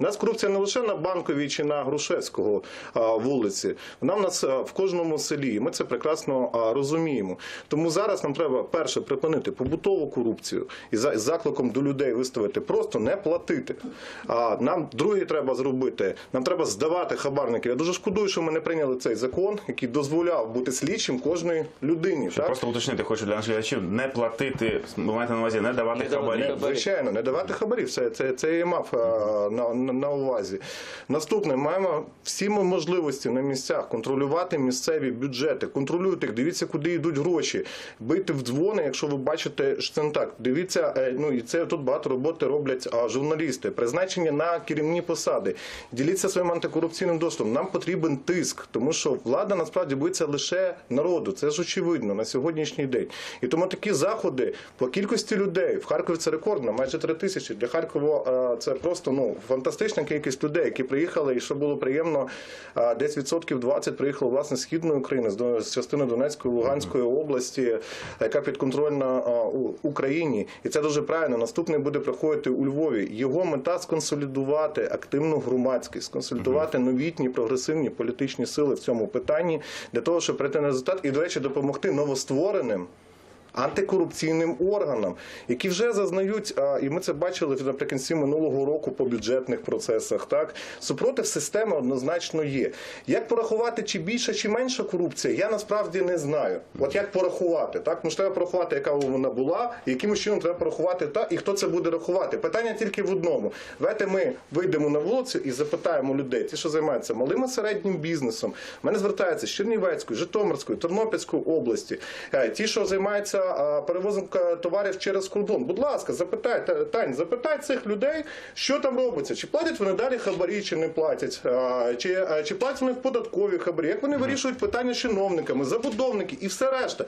У нас корупція не лише на банковій чи на Грушевського вулиці. Вона в нас в кожному селі. Ми це прекрасно розуміємо. Тому зараз нам треба перше припинити побутову корупцію і за закликом до людей виставити просто не платити. А нам друге треба зробити. Нам треба здавати хабарників. Я дуже шкодую, що ми не прийняли цей закон, який дозволяв бути слідчим кожної людині. Так? Просто уточнити хочу для наших глядачів, не платити, ви маєте на увазі, не давати Не давати хабарі. хабарі. Звичайно, не давати хабарів. Це, це, це я мав на, на, увазі. Наступне, маємо всі ми можливості на місцях контролювати місцеві бюджети. Контролюйте їх, дивіться, куди йдуть гроші. Бийте в дзвони, якщо ви бачите, що це не так. Дивіться, е, ну і це тут багато роботи роблять а, журналісти. Призначення на керівні посади. Діліться своїм антикорупційним доступом. Нам потрібен тиск, тому що влада насправді боїться лише народу. Це ж очевидно на сьогоднішній день. І тому такі заходи по кількості людей в Харкові це рекордно, майже три тисячі. Для Харкова е, це просто ну фантастична кількість людей, які приїхали, і що було приємно, десь відсотків 20 приїхало власне з східної України, з частини Донецької, Луганської області, яка підконтрольна Україні, і це дуже правильно. Наступний буде проходити у Львові. Його мета сконсолідувати активну громадськість, сконсолідувати новітні прогресивні політичні сили в цьому питанні для того, щоб прийти на результат і, до речі, допомогти новоствореним. Антикорупційним органам, які вже зазнають, і ми це бачили наприкінці минулого року по бюджетних процесах. Так супротив системи однозначно є. Як порахувати, чи більша, чи менша корупція, я насправді не знаю. От як порахувати, так ну ж треба порахувати, яка вона була, яким чином треба порахувати та і хто це буде рахувати. Питання тільки в одному. Давайте ми вийдемо на вулицю і запитаємо людей, ті, що займаються малим і середнім бізнесом. Мене звертаються з Чернівецької, Житомирської, Тернопільської області. Е, Ті, що займаються перевозом е, товарів через кордон. Будь ласка, запитайте Тань, запитай цих людей, що там робиться. Чи платять вони далі хабарі, чи не платять, чи, чи платять вони податкові хабарі, як вони вирішують питання з чиновниками, забудовники і все решта.